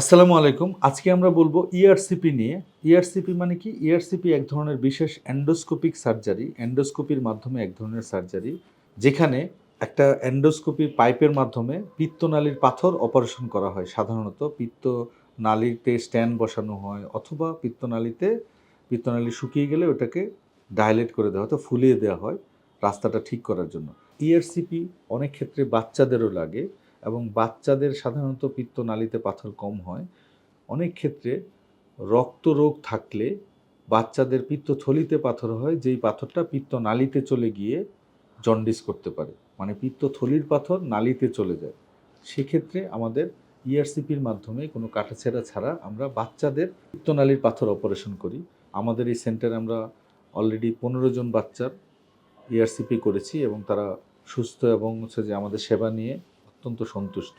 আসসালামু আলাইকুম। আজকে আমরা বলব ইআরসিপি নিয়ে। ইআরসিপি মানে কি? ইআরসিপি এক ধরনের বিশেষ অ্যান্ডোস্কোপিক সার্জারি অ্যান্ডোস্কোপির মাধ্যমে এক ধরনের সার্জারি যেখানে একটা এন্ডোস্কোপি পাইপের মাধ্যমে পিত্তনালীর পাথর অপারেশন করা হয়। সাধারণত পিত্ত নালীতে স্ট্যান্ড বসানো হয় অথবা পিত্তনালীতে, পিত্তনালী শুকিয়ে গেলে ওটাকে ডাইলেট করে দেওয়া হয় তো ফুলিয়ে দেওয়া হয় রাস্তাটা ঠিক করার জন্য। ইআরসিপি অনেক ক্ষেত্রে বাচ্চাদেরও লাগে। এবং বাচ্চাদের সাধারণত পিত্তনালীতে পাথর কম হয়। অনেক ক্ষেত্রে রক্ত রোগ থাকলে বাচ্চাদের পিত্তথলিতে পাথর হয়, যেই পাথরটা পিত্তনালীতে চলে গিয়ে জন্ডিস করতে পারে। মানে পিত্তথলির পাথর নালীতে চলে যায়। সেক্ষেত্রে আমাদের ইআরসিপির মাধ্যমে কোনো কাটাছেঁড়া ছাড়া আমরা বাচ্চাদের পিত্তনালীর পাথর অপারেশন করি। আমাদের এই সেন্টারে আমরা অলরেডি পনেরো জন বাচ্চার ইআরসিপি করেছি এবং তারা সুস্থ এবং হচ্ছে যে আমাদের সেবা নিয়ে অত্যন্ত সন্তুষ্ট।